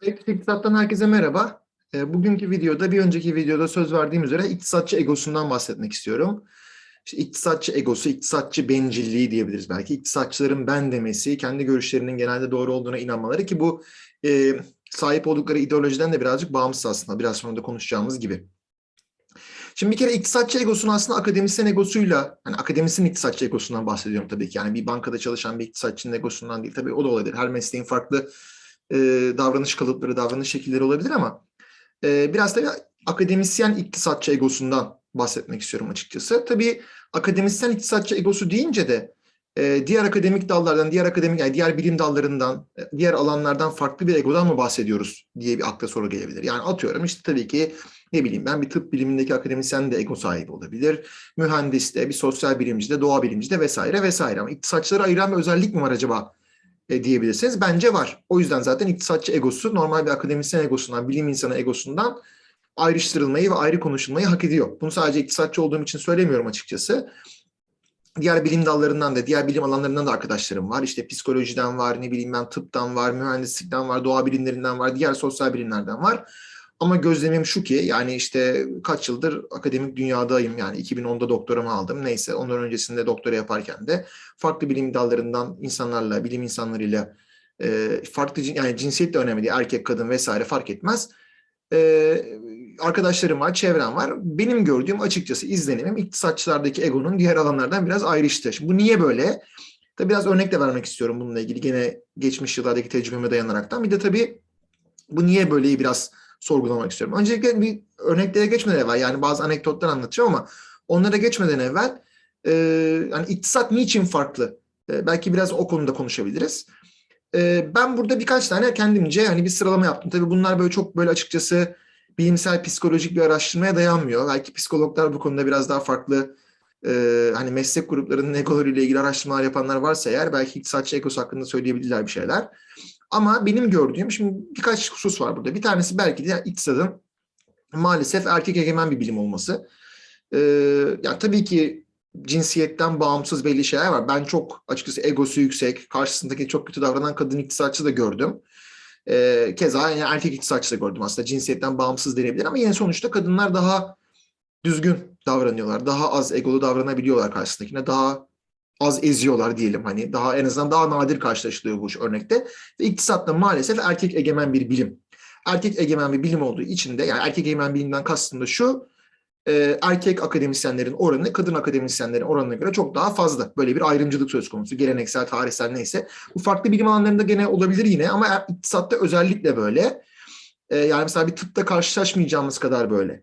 Teknik İktisat'tan herkese merhaba. E, Bugünkü videoda bir önceki videoda söz verdiğim üzere iktisatçı egosundan bahsetmek istiyorum. İşte iktisatçı egosu, iktisatçı bencilliği diyebiliriz belki. İktisatçıların ben demesi, kendi görüşlerinin genelde doğru olduğuna inanmaları ki bu e, sahip oldukları ideolojiden de birazcık bağımsız aslında. Biraz sonra da konuşacağımız gibi. Şimdi bir kere iktisatçı egosunun aslında akademisyen egosuyla, hani akademisyen iktisatçı egosundan bahsediyorum tabii ki. Yani bir bankada çalışan bir iktisatçının egosundan değil. Tabii o da olabilir. Her mesleğin farklı e, davranış kalıpları, davranış şekilleri olabilir ama e, biraz da akademisyen iktisatçı egosundan bahsetmek istiyorum açıkçası. Tabii akademisyen iktisatçı egosu deyince de e, diğer akademik dallardan, diğer akademik yani diğer bilim dallarından, e, diğer alanlardan farklı bir egodan mı bahsediyoruz diye bir akla soru gelebilir. Yani atıyorum işte tabii ki ne bileyim ben bir tıp bilimindeki akademisyen de ego sahibi olabilir. Mühendis de, bir sosyal bilimci de, doğa bilimci de vesaire vesaire. Ama iktisatçıları ayıran bir özellik mi var acaba e, diyebilirsiniz. Bence var. O yüzden zaten iktisatçı egosu normal bir akademisyen egosundan, bilim insanı egosundan ayrıştırılmayı ve ayrı konuşulmayı hak ediyor. Bunu sadece iktisatçı olduğum için söylemiyorum açıkçası. Diğer bilim dallarından da, diğer bilim alanlarından da arkadaşlarım var. İşte psikolojiden var, ne bileyim ben tıptan var, mühendislikten var, doğa bilimlerinden var, diğer sosyal bilimlerden var. Ama gözlemim şu ki yani işte kaç yıldır akademik dünyadayım yani 2010'da doktoramı aldım. Neyse ondan öncesinde doktora yaparken de farklı bilim dallarından insanlarla, bilim insanlarıyla e, farklı yani cinsiyet de önemli değil. Erkek, kadın vesaire fark etmez. E, arkadaşlarım var, çevrem var. Benim gördüğüm açıkçası izlenimim iktisatçılardaki egonun diğer alanlardan biraz ayrıştı. Şimdi bu niye böyle? Tabii biraz örnek de vermek istiyorum bununla ilgili. Gene geçmiş yıllardaki tecrübeme dayanaraktan. Bir de tabii bu niye böyleyi biraz sorgulamak istiyorum. Öncelikle bir örneklere geçmeden evvel yani bazı anekdotlar anlatacağım ama onlara geçmeden evvel e, yani iktisat niçin farklı? E, belki biraz o konuda konuşabiliriz. E, ben burada birkaç tane kendimce hani bir sıralama yaptım. Tabii bunlar böyle çok böyle açıkçası bilimsel psikolojik bir araştırmaya dayanmıyor. Belki psikologlar bu konuda biraz daha farklı e, hani meslek gruplarının egolarıyla ilgili araştırmalar yapanlar varsa eğer belki iktisatçı egosu hakkında söyleyebilirler bir şeyler. Ama benim gördüğüm şimdi birkaç husus var burada. Bir tanesi belki de iktisadın maalesef erkek egemen bir bilim olması. Ee, yani tabii ki cinsiyetten bağımsız belli şeyler var. Ben çok açıkçası egosu yüksek, karşısındaki çok kötü davranan kadın iktisatçı da gördüm. Ee, keza yani erkek iktisatçı da gördüm aslında. Cinsiyetten bağımsız denebilir ama yine sonuçta kadınlar daha düzgün davranıyorlar. Daha az egolu davranabiliyorlar karşısındakine. Daha az eziyorlar diyelim hani daha en azından daha nadir karşılaşılıyor bu örnekte. Ve iktisat da maalesef erkek egemen bir bilim. Erkek egemen bir bilim olduğu için de yani erkek egemen bilimden kastım da şu e, erkek akademisyenlerin oranı kadın akademisyenlerin oranına göre çok daha fazla. Böyle bir ayrımcılık söz konusu. Geleneksel, tarihsel neyse. Bu farklı bilim alanlarında gene olabilir yine ama er, iktisatta özellikle böyle. E, yani mesela bir tıpta karşılaşmayacağımız kadar böyle.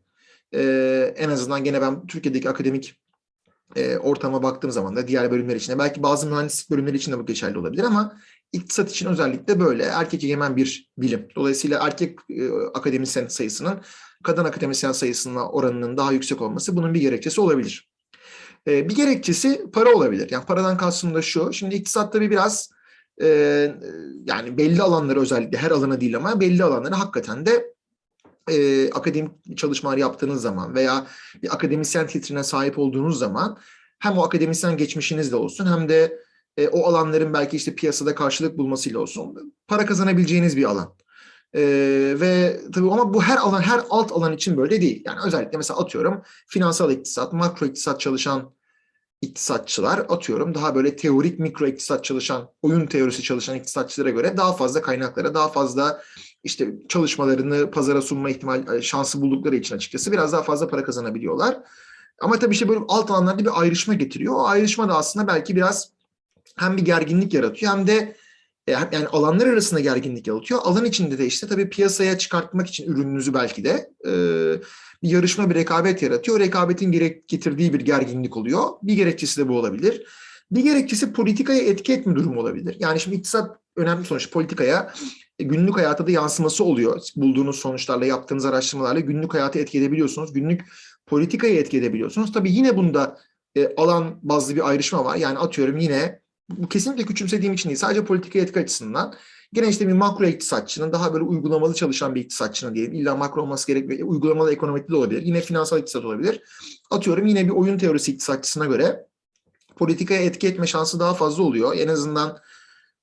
E, en azından gene ben Türkiye'deki akademik e, ortama baktığım zaman da diğer bölümler için de belki bazı mühendislik bölümleri için de bu geçerli olabilir ama iktisat için özellikle böyle erkek egemen bir bilim. Dolayısıyla erkek e, akademisyen sayısının kadın akademisyen sayısına oranının daha yüksek olması bunun bir gerekçesi olabilir. E, bir gerekçesi para olabilir. Yani paradan kastım da şu. Şimdi iktisatta bir biraz yani belli alanları özellikle her alana değil ama belli alanları hakikaten de e, akademik çalışmalar yaptığınız zaman veya bir akademisyen titrine sahip olduğunuz zaman hem o akademisyen geçmişinizle olsun hem de e, o alanların belki işte piyasada karşılık bulmasıyla olsun para kazanabileceğiniz bir alan. E, ve tabii ama bu her alan her alt alan için böyle değil. Yani özellikle mesela atıyorum finansal iktisat, makro iktisat çalışan iktisatçılar atıyorum daha böyle teorik mikro iktisat çalışan, oyun teorisi çalışan iktisatçılara göre daha fazla kaynaklara, daha fazla işte çalışmalarını pazara sunma ihtimal şansı buldukları için açıkçası biraz daha fazla para kazanabiliyorlar. Ama tabii işte böyle alt alanlarda bir ayrışma getiriyor. O ayrışma da aslında belki biraz hem bir gerginlik yaratıyor hem de yani alanlar arasında gerginlik yaratıyor. Alan içinde de işte tabii piyasaya çıkartmak için ürününüzü belki de bir yarışma, bir rekabet yaratıyor. Rekabetin gerek getirdiği bir gerginlik oluyor. Bir gerekçesi de bu olabilir. Bir gerekçesi politikaya etki etme durumu olabilir. Yani şimdi iktisat önemli sonuç. Politikaya e, günlük hayata da yansıması oluyor. Bulduğunuz sonuçlarla, yaptığınız araştırmalarla günlük hayatı etki edebiliyorsunuz. Günlük politikayı etki edebiliyorsunuz. Tabii yine bunda e, alan bazlı bir ayrışma var. Yani atıyorum yine bu kesinlikle küçümsediğim için değil. Sadece politikaya etki açısından Gene işte bir makro iktisatçının daha böyle uygulamalı çalışan bir iktisatçının diyelim. İlla makro olması gerekmiyor. Uygulamalı ekonomikli de olabilir. Yine finansal iktisat olabilir. Atıyorum yine bir oyun teorisi iktisatçısına göre politikaya etki etme şansı daha fazla oluyor. En azından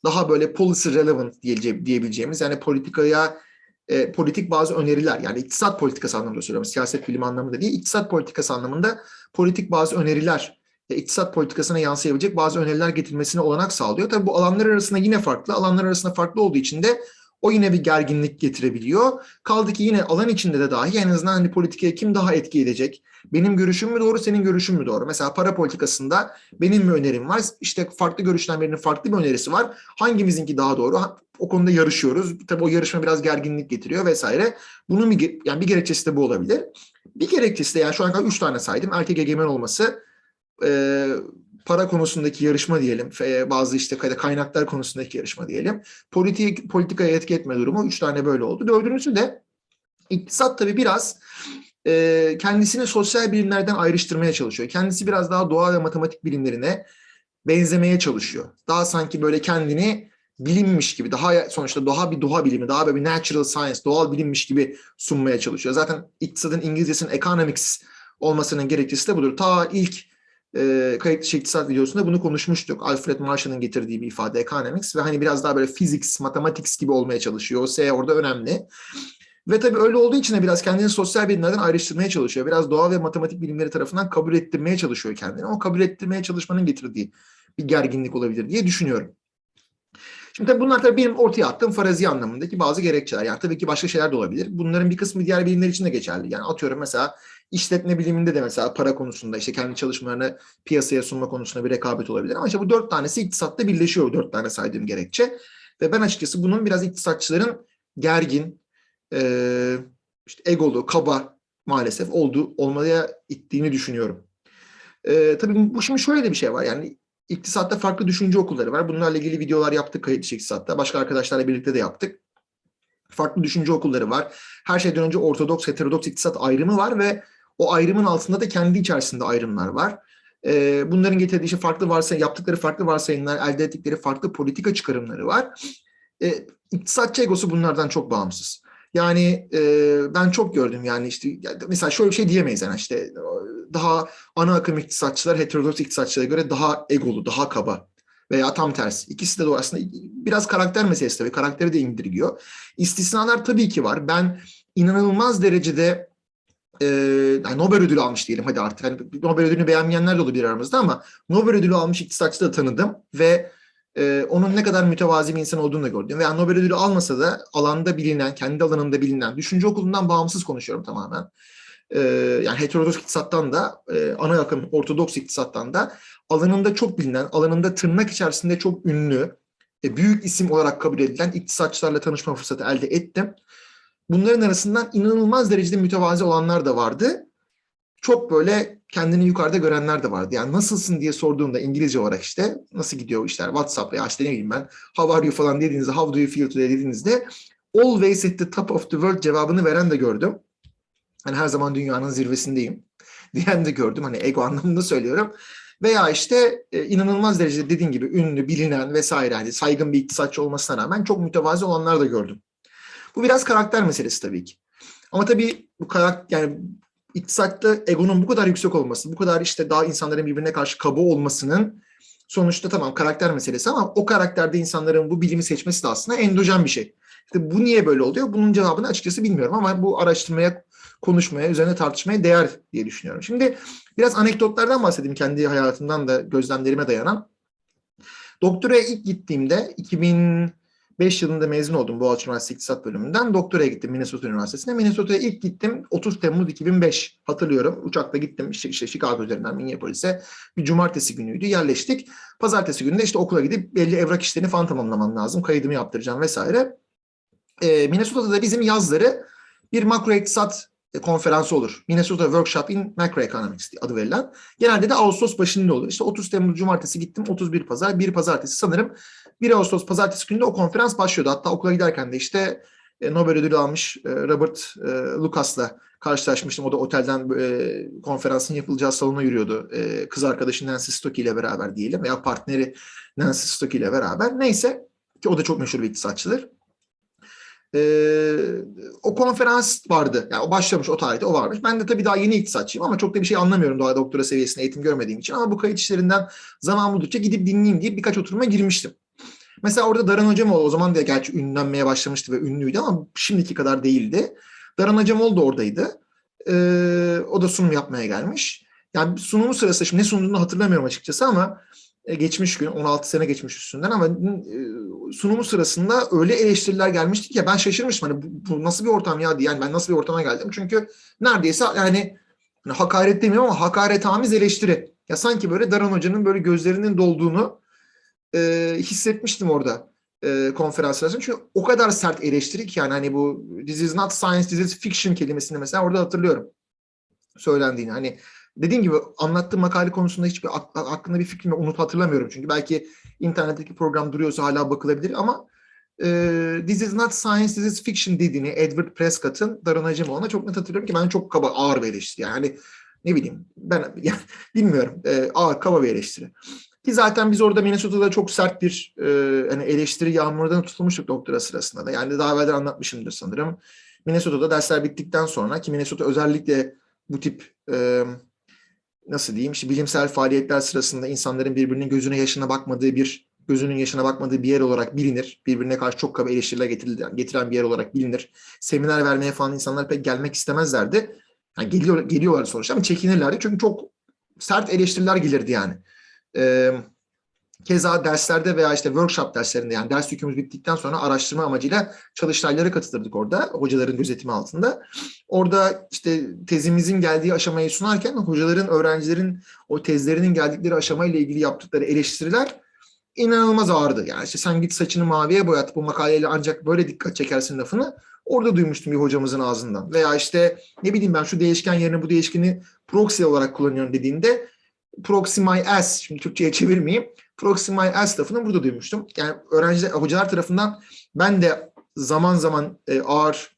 daha böyle policy relevant diyebileceğimiz yani politikaya e, politik bazı öneriler yani iktisat politikası anlamında söylüyorum. Siyaset bilimi anlamında değil. iktisat politikası anlamında politik bazı öneriler e, iktisat politikasına yansıyabilecek bazı öneriler getirmesine olanak sağlıyor. Tabii bu alanlar arasında yine farklı. Alanlar arasında farklı olduğu için de o yine bir gerginlik getirebiliyor. Kaldı ki yine alan içinde de dahi en azından hani politikaya kim daha etki edecek? Benim görüşüm mü doğru, senin görüşün mü doğru? Mesela para politikasında benim bir önerim var. İşte farklı görüşten birinin farklı bir önerisi var. Hangimizinki daha doğru? O konuda yarışıyoruz. Tabii o yarışma biraz gerginlik getiriyor vesaire. Bunun bir, yani bir gerekçesi de bu olabilir. Bir gerekçesi de yani şu an kadar üç tane saydım. Erkek egemen olması, para konusundaki yarışma diyelim, bazı işte kaynaklar konusundaki yarışma diyelim. Politik, politikaya etki etme durumu üç tane böyle oldu. Dördüncüsü de iktisat tabii biraz e, kendisini sosyal bilimlerden ayrıştırmaya çalışıyor. Kendisi biraz daha doğa ve matematik bilimlerine benzemeye çalışıyor. Daha sanki böyle kendini bilinmiş gibi, daha sonuçta doğa bir doğa bilimi, daha böyle bir natural science, doğal bilimmiş gibi sunmaya çalışıyor. Zaten iktisadın İngilizcesinin economics olmasının gerekçesi de budur. Ta ilk e, kayıt iktisat videosunda bunu konuşmuştuk. Alfred Marshall'ın getirdiği bir ifade economics ve hani biraz daha böyle physics, mathematics gibi olmaya çalışıyor. O S orada önemli. Ve tabii öyle olduğu için de biraz kendini sosyal bilimlerden ayrıştırmaya çalışıyor. Biraz doğa ve matematik bilimleri tarafından kabul ettirmeye çalışıyor kendini. O kabul ettirmeye çalışmanın getirdiği bir gerginlik olabilir diye düşünüyorum. Şimdi tabii bunlar tabii benim ortaya attığım farazi anlamındaki bazı gerekçeler. Yani tabii ki başka şeyler de olabilir. Bunların bir kısmı diğer bilimler için de geçerli. Yani atıyorum mesela işletme biliminde de mesela para konusunda işte kendi çalışmalarını piyasaya sunma konusunda bir rekabet olabilir. Ama işte bu dört tanesi iktisatta birleşiyor. Dört tane saydığım gerekçe. Ve ben açıkçası bunun biraz iktisatçıların gergin, e, işte egolu, kaba maalesef olduğu olmaya ittiğini düşünüyorum. E, tabii bu şimdi şöyle de bir şey var. Yani iktisatta farklı düşünce okulları var. Bunlarla ilgili videolar yaptık kayıt dışı iktisatta. Başka arkadaşlarla birlikte de yaptık. Farklı düşünce okulları var. Her şeyden önce ortodoks, heterodoks iktisat ayrımı var ve o ayrımın altında da kendi içerisinde ayrımlar var. Ee, bunların getirdiği işte farklı varsayım, yaptıkları farklı varsayımlar, elde ettikleri farklı politika çıkarımları var. Ee, iktisatçı egosu bunlardan çok bağımsız. Yani e, ben çok gördüm yani işte mesela şöyle bir şey diyemeyiz yani işte daha ana akım iktisatçılar heterodoks iktisatçılara göre daha egolu, daha kaba veya tam tersi. İkisi de doğru. Aslında biraz karakter meselesi tabii. Karakteri de indirgiyor. İstisnalar tabii ki var. Ben inanılmaz derecede e, yani Nobel ödülü almış diyelim hadi artık. Yani Nobel ödülünü beğenmeyenler de olabilir aramızda ama Nobel ödülü almış iktisatçı da tanıdım ve e, onun ne kadar mütevazi bir insan olduğunu da gördüm. Veya Nobel ödülü almasa da alanda bilinen, kendi alanında bilinen, düşünce okulundan bağımsız konuşuyorum tamamen. E, yani heterodoks iktisattan da, e, ana akım ortodoks iktisattan da alanında çok bilinen, alanında tırnak içerisinde çok ünlü, e, büyük isim olarak kabul edilen iktisatçılarla tanışma fırsatı elde ettim. Bunların arasından inanılmaz derecede mütevazi olanlar da vardı. Çok böyle kendini yukarıda görenler de vardı. Yani nasılsın diye sorduğunda İngilizce olarak işte nasıl gidiyor işler WhatsApp ya işte ne bileyim ben how are you falan dediğinizde how do you feel today dediğinizde always at the top of the world cevabını veren de gördüm. Hani her zaman dünyanın zirvesindeyim diyen de gördüm. Hani ego anlamında söylüyorum. Veya işte e, inanılmaz derecede dediğim gibi ünlü, bilinen vesaire hani saygın bir iktisatçı olmasına rağmen çok mütevazi olanlar da gördüm. Bu biraz karakter meselesi tabii ki. Ama tabii bu karakter yani iktisatta egonun bu kadar yüksek olması, bu kadar işte daha insanların birbirine karşı kaba olmasının sonuçta tamam karakter meselesi ama o karakterde insanların bu bilimi seçmesi de aslında endojen bir şey. İşte bu niye böyle oluyor? Bunun cevabını açıkçası bilmiyorum ama bu araştırmaya, konuşmaya, üzerine tartışmaya değer diye düşünüyorum. Şimdi biraz anekdotlardan bahsedeyim kendi hayatımdan da gözlemlerime dayanan. Doktoraya ilk gittiğimde 2000 5 yılında mezun oldum Boğaziçi Üniversitesi İktisat Bölümünden. Doktoraya gittim Minnesota Üniversitesi'ne. Minnesota'ya ilk gittim 30 Temmuz 2005 hatırlıyorum. Uçakla gittim işte, işte Chicago üzerinden Minneapolis'e. Bir cumartesi günüydü yerleştik. Pazartesi günü de işte okula gidip belli evrak işlerini falan tamamlamam lazım. Kaydımı yaptıracağım vesaire. Ee, Minnesota'da da bizim yazları bir makro iktisat e, konferansı olur. Minnesota Workshop in Macroeconomics adı verilen. Genelde de Ağustos başında olur. İşte 30 Temmuz Cumartesi gittim, 31 Pazar, 1 Pazartesi sanırım 1 Ağustos Pazartesi günü de o konferans başlıyordu. Hatta okula giderken de işte e, Nobel ödülü almış e, Robert Lucas'la karşılaşmıştım. O da otelden konferansın yapılacağı salona yürüyordu. Kız arkadaşı Nancy Stocky ile beraber diyelim veya partneri Nancy Stocky ile beraber. Neyse ki o da çok meşhur bir iktisatçıdır. Ee, o konferans vardı. Yani o başlamış o tarihte o varmış. Ben de tabii daha yeni iktisatçıyım ama çok da bir şey anlamıyorum daha doktora seviyesinde eğitim görmediğim için. Ama bu kayıt işlerinden zaman buldukça gidip dinleyeyim diye birkaç oturuma girmiştim. Mesela orada Daran Hocamoğlu o zaman da gerçi ünlenmeye başlamıştı ve ünlüydü ama şimdiki kadar değildi. Daran Hocamoğlu da oradaydı. Ee, o da sunum yapmaya gelmiş. Yani sunumu sırasında şimdi ne sunduğunu hatırlamıyorum açıkçası ama e, geçmiş gün 16 sene geçmiş üstünden ama e, sunumu sırasında öyle eleştiriler gelmişti ki ben şaşırmıştım. Hani bu, bu nasıl bir ortam ya diye. Yani ben nasıl bir ortama geldim? Çünkü neredeyse yani hani hakaret demiyorum ama hakaret amiz eleştiri. Ya sanki böyle Daran Hoca'nın böyle gözlerinin dolduğunu e, hissetmiştim orada e, konferans sırasında. Çünkü o kadar sert eleştiri ki yani hani bu this is not science, this is fiction kelimesini mesela orada hatırlıyorum söylendiğini. Hani dediğim gibi anlattığım makale konusunda hiçbir aklında bir fikrim yok. Unut hatırlamıyorum çünkü belki internetteki program duruyorsa hala bakılabilir ama e, this is not science, this is fiction dediğini Edward Prescott'ın Daran Acemoğlu'na çok net hatırlıyorum ki ben çok kaba ağır bir eleştiri. Yani ne bileyim ben yani, bilmiyorum e, ağır kaba bir eleştiri. Ki zaten biz orada Minnesota'da çok sert bir e, hani eleştiri yağmurdan tutulmuştuk doktora sırasında da. Yani daha evvelden anlatmışımdır sanırım. Minnesota'da dersler bittikten sonra ki Minnesota özellikle bu tip e, nasıl diyeyim işte bilimsel faaliyetler sırasında insanların birbirinin gözüne yaşına bakmadığı bir gözünün yaşına bakmadığı bir yer olarak bilinir. Birbirine karşı çok kaba eleştiriler getiren, getiren bir yer olarak bilinir. Seminer vermeye falan insanlar pek gelmek istemezlerdi. Yani geliyor, geliyorlar sonuçta ama çekinirlerdi. Çünkü çok sert eleştiriler gelirdi yani. Ee, keza derslerde veya işte workshop derslerinde yani ders yükümüz bittikten sonra araştırma amacıyla çalıştaylara katılırdık orada hocaların gözetimi altında. Orada işte tezimizin geldiği aşamayı sunarken hocaların, öğrencilerin o tezlerinin geldikleri aşamayla ilgili yaptıkları eleştiriler inanılmaz ağırdı. Yani işte sen git saçını maviye boyat bu makaleyle ancak böyle dikkat çekersin lafını orada duymuştum bir hocamızın ağzından. Veya işte ne bileyim ben şu değişken yerine bu değişkeni proxy olarak kullanıyorum dediğinde proxy my as, şimdi Türkçe'ye çevirmeyeyim, proxy my as lafını burada duymuştum. Yani öğrenciler, hocalar tarafından ben de zaman zaman e, ağır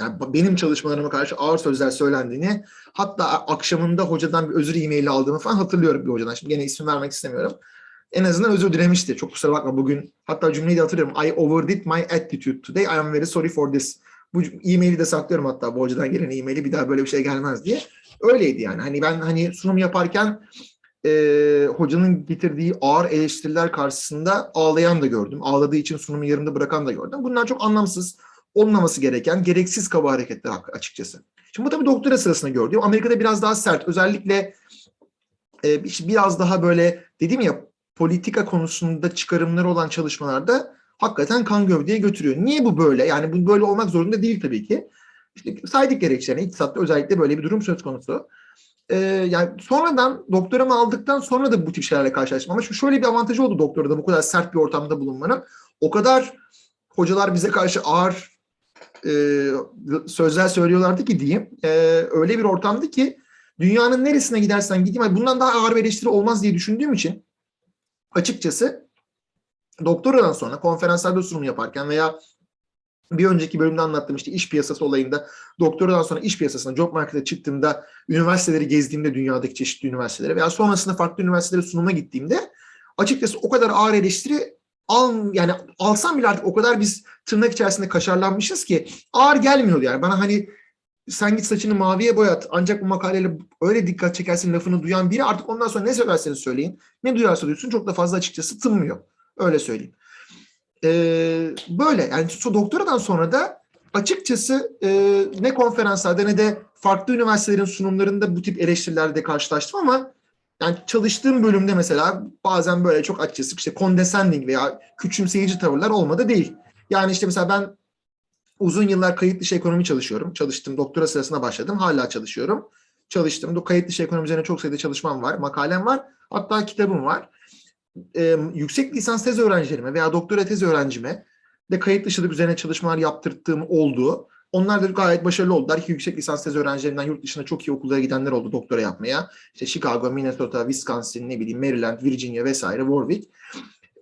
yani benim çalışmalarıma karşı ağır sözler söylendiğini hatta akşamında hocadan bir özür e-maili aldığımı falan hatırlıyorum bir hocadan. Şimdi gene isim vermek istemiyorum en azından özür dilemişti. Çok kusura bakma bugün. Hatta cümleyi de hatırlıyorum. I overdid my attitude today. I am very sorry for this. Bu e-maili de saklıyorum hatta bu gelen e-maili bir daha böyle bir şey gelmez diye. Öyleydi yani. Hani ben hani sunum yaparken e, hocanın getirdiği ağır eleştiriler karşısında ağlayan da gördüm. Ağladığı için sunumu yarımda bırakan da gördüm. Bunlar çok anlamsız, olmaması gereken, gereksiz kaba hareketler açıkçası. Şimdi bu tabii doktora sırasında gördüğüm. Amerika'da biraz daha sert. Özellikle e, biraz daha böyle dedim ya politika konusunda çıkarımları olan çalışmalarda hakikaten kan gövdeye götürüyor. Niye bu böyle? Yani bu böyle olmak zorunda değil tabii ki. İşte saydık gerekçelerini. İktisatta özellikle böyle bir durum söz konusu. Ee, yani sonradan doktoramı aldıktan sonra da bu tip şeylerle karşılaştım. Ama şöyle bir avantajı oldu doktorada bu kadar sert bir ortamda bulunmanın. O kadar hocalar bize karşı ağır e, sözler söylüyorlardı ki diyeyim. E, öyle bir ortamdı ki dünyanın neresine gidersen gideyim bundan daha ağır bir eleştiri olmaz diye düşündüğüm için açıkçası doktoradan sonra konferanslarda sunum yaparken veya bir önceki bölümde anlattığım işte iş piyasası olayında doktoradan sonra iş piyasasına, job markete çıktığımda, üniversiteleri gezdiğimde dünyadaki çeşitli üniversiteleri veya sonrasında farklı üniversitelere sunuma gittiğimde açıkçası o kadar ağır eleştiri al, yani alsam bile artık o kadar biz tırnak içerisinde kaşarlanmışız ki ağır gelmiyordu yani. Bana hani sen git saçını maviye boyat ancak bu makaleyle öyle dikkat çekersin lafını duyan biri artık ondan sonra ne söylerseniz söyleyin ne duyarsa duysun çok da fazla açıkçası tınmıyor. Öyle söyleyeyim. Ee, böyle yani doktoradan sonra da açıkçası e, ne konferanslarda ne de farklı üniversitelerin sunumlarında bu tip eleştirilerle karşılaştım ama yani çalıştığım bölümde mesela bazen böyle çok açıkçası işte condescending veya küçümseyici tavırlar olmadı değil. Yani işte mesela ben Uzun yıllar kayıt dışı ekonomi çalışıyorum. Çalıştım. Doktora sırasına başladım. Hala çalışıyorum. Çalıştım. Kayıt dışı ekonomi üzerine çok sayıda çalışmam var. Makalem var. Hatta kitabım var. Ee, yüksek lisans tez öğrencilerime veya doktora tez öğrencime de kayıt dışılık üzerine çalışmalar yaptırdığım oldu. Onlar da gayet başarılı oldular ki yüksek lisans tez öğrencilerinden yurt dışına çok iyi okullara gidenler oldu doktora yapmaya. İşte Chicago, Minnesota, Wisconsin, ne bileyim Maryland, Virginia vesaire, Warwick.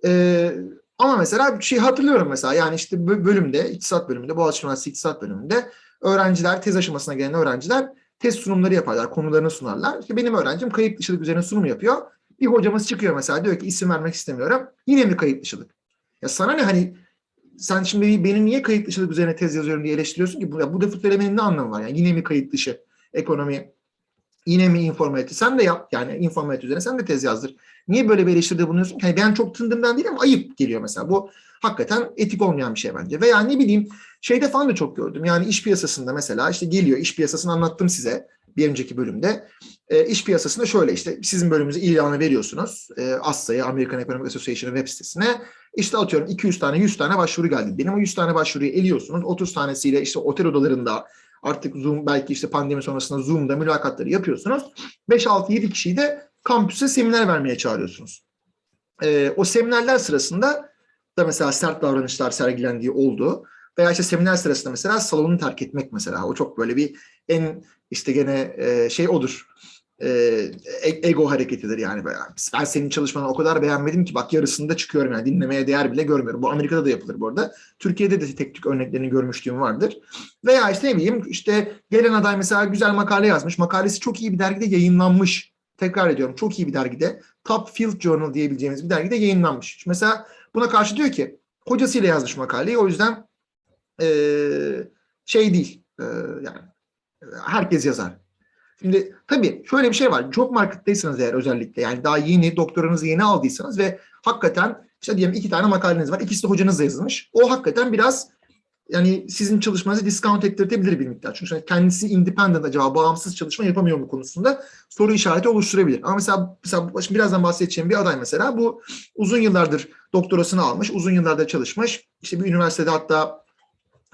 Ee, ama mesela bir şey hatırlıyorum mesela yani işte bölümde, iktisat bölümünde, Boğaziçi Üniversitesi iktisat bölümünde öğrenciler, tez aşamasına gelen öğrenciler tez sunumları yaparlar, konularını sunarlar. İşte benim öğrencim kayıt dışılık üzerine sunum yapıyor. Bir hocamız çıkıyor mesela diyor ki isim vermek istemiyorum. Yine mi kayıt dışılık? Ya sana ne hani sen şimdi benim niye kayıt dışılık üzerine tez yazıyorum diye eleştiriyorsun ki bu, bu defa söylemenin ne anlamı var? Yani yine mi kayıt dışı ekonomi Yine mi informality? Sen de yap. Yani informality üzerine sen de tez yazdır. Niye böyle bir eleştiride bulunuyorsun? Yani ben çok tındımdan değil ama ayıp geliyor mesela. Bu hakikaten etik olmayan bir şey bence. Veya ne bileyim şeyde falan da çok gördüm. Yani iş piyasasında mesela işte geliyor iş piyasasını anlattım size bir önceki bölümde. E, iş piyasasında şöyle işte sizin bölümünüzü ilanı veriyorsunuz. E, ASSA'ya, American Economic Association'ın web sitesine. İşte atıyorum 200 tane 100 tane başvuru geldi. Benim o 100 tane başvuruyu eliyorsunuz. 30 tanesiyle işte otel odalarında artık Zoom belki işte pandemi sonrasında Zoom'da mülakatları yapıyorsunuz. 5-6-7 kişiyi de kampüse seminer vermeye çağırıyorsunuz. E, o seminerler sırasında da mesela sert davranışlar sergilendiği oldu. Veya işte seminer sırasında mesela salonu terk etmek mesela. O çok böyle bir en işte gene e, şey odur. E, ego hareketidir yani. Ben senin çalışmanı o kadar beğenmedim ki bak yarısında çıkıyorum yani dinlemeye değer bile görmüyorum. Bu Amerika'da da yapılır bu arada. Türkiye'de de tek tük örneklerini görmüşlüğüm vardır. Veya işte ne bileyim işte gelen aday mesela güzel makale yazmış. Makalesi çok iyi bir dergide yayınlanmış. Tekrar ediyorum çok iyi bir dergide. Top Field Journal diyebileceğimiz bir dergide yayınlanmış. Mesela buna karşı diyor ki hocasıyla yazmış makaleyi o yüzden ee, şey değil e, yani herkes yazar. Şimdi tabii şöyle bir şey var. Job market'taysanız eğer özellikle yani daha yeni doktoranızı yeni aldıysanız ve hakikaten işte diyelim iki tane makaleniz var. İkisi de hocanızla yazılmış. O hakikaten biraz yani sizin çalışmanızı discount ettirebilir bir miktar. Çünkü kendisi independent acaba bağımsız çalışma yapamıyor mu konusunda soru işareti oluşturabilir. Ama mesela, mesela birazdan bahsedeceğim bir aday mesela bu uzun yıllardır doktorasını almış, uzun yıllardır çalışmış. İşte bir üniversitede hatta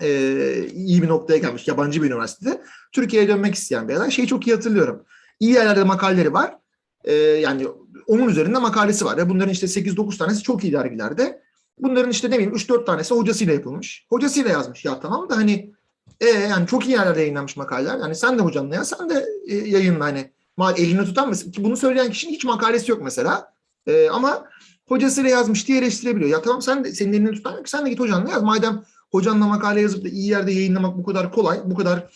e, iyi bir noktaya gelmiş yabancı bir üniversitede. Türkiye'ye dönmek isteyen bir adam. Şeyi çok iyi hatırlıyorum. İyi yerlerde makaleleri var. E, yani onun üzerinde makalesi var. Ve bunların işte 8-9 tanesi çok iyi dergilerde. Bunların işte ne bileyim 3-4 tanesi hocasıyla yapılmış. Hocasıyla yazmış. Ya tamam da hani e, yani çok iyi yerlerde yayınlanmış makaleler. Yani sen de hocanla ya sen de e, yayınla hani elini tutan mesela ki bunu söyleyen kişinin hiç makalesi yok mesela. E, ama hocasıyla yazmış diye eleştirebiliyor. Ya tamam sen de senin elini tutan yok. Sen de git hocanla yaz. Madem hocanla makale yazıp da iyi yerde yayınlamak bu kadar kolay, bu kadar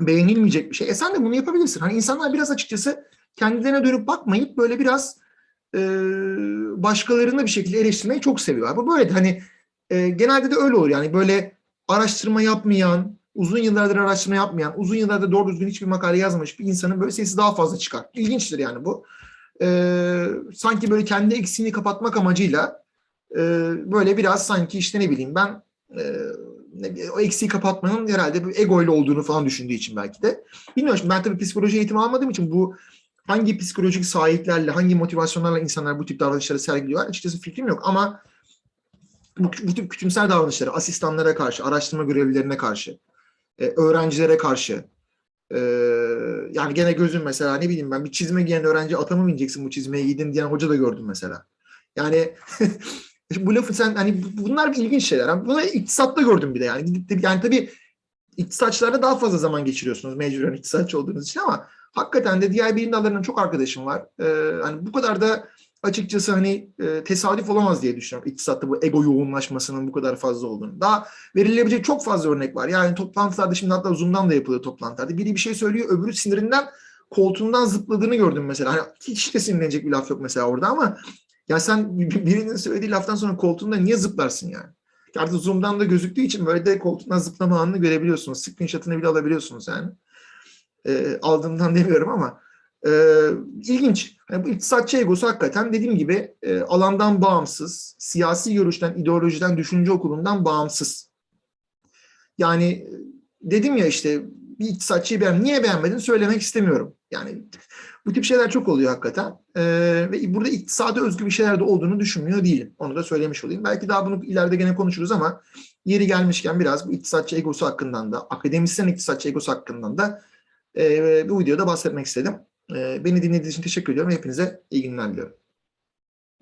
beğenilmeyecek bir şey. E sen de bunu yapabilirsin. Hani insanlar biraz açıkçası kendilerine dönüp bakmayıp böyle biraz e, başkalarını bir şekilde eleştirmeyi çok seviyorlar. Bu böyle hani e, genelde de öyle olur. Yani böyle araştırma yapmayan, uzun yıllardır araştırma yapmayan, uzun yıllardır doğru düzgün hiçbir makale yazmamış bir insanın böyle sesi daha fazla çıkar. İlginçtir yani bu. E, sanki böyle kendi eksiğini kapatmak amacıyla e, böyle biraz sanki işte ne bileyim ben e, o eksiği kapatmanın herhalde bir ego ile olduğunu falan düşündüğü için belki de. Bilmiyorum ben tabii psikoloji eğitimi almadığım için bu hangi psikolojik sahiplerle, hangi motivasyonlarla insanlar bu tip davranışları sergiliyorlar açıkçası fikrim yok ama bu, bu tip küçümser davranışları asistanlara karşı, araştırma görevlilerine karşı, e, öğrencilere karşı e, yani gene gözüm mesela ne bileyim ben bir çizme giyen öğrenci atama mı ineceksin bu çizmeyi giydin diyen hoca da gördüm mesela. Yani bu lafı sen hani bunlar bir ilginç şeyler. Yani bunu iktisatta gördüm bir de yani. Yani tabii iktisatçılarda daha fazla zaman geçiriyorsunuz mecburen iktisatçı olduğunuz için ama hakikaten de diğer bilim dallarının çok arkadaşım var. Ee, hani bu kadar da açıkçası hani e, tesadüf olamaz diye düşünüyorum. İktisatta bu ego yoğunlaşmasının bu kadar fazla olduğunu. Daha verilebilecek çok fazla örnek var. Yani toplantılarda şimdi hatta Zoom'dan da yapılıyor toplantılarda. Biri bir şey söylüyor öbürü sinirinden koltuğundan zıpladığını gördüm mesela. Hani hiç de sinirlenecek bir laf yok mesela orada ama ya sen birinin söylediği laftan sonra koltuğunda niye zıplarsın yani? Artık Zoom'dan da gözüktüğü için böyle de koltuğundan zıplama anını görebiliyorsunuz. Screenshot'ını bile alabiliyorsunuz yani. E, aldığımdan demiyorum ama e, ilginç. Yani bu iktisatçı egosu hakikaten dediğim gibi e, alandan bağımsız, siyasi görüşten, ideolojiden, düşünce okulundan bağımsız. Yani dedim ya işte bir iktisatçıyı ben niye beğenmedin söylemek istemiyorum. Yani bu tip şeyler çok oluyor hakikaten. Ee, ve burada iktisada özgü bir şeyler de olduğunu düşünmüyor değilim. Onu da söylemiş olayım. Belki daha bunu ileride gene konuşuruz ama yeri gelmişken biraz bu iktisatçı egosu hakkından da, akademisyen iktisatçı egosu hakkından da e, bu videoda bahsetmek istedim. E, beni dinlediğiniz için teşekkür ediyorum. Hepinize iyi günler diliyorum.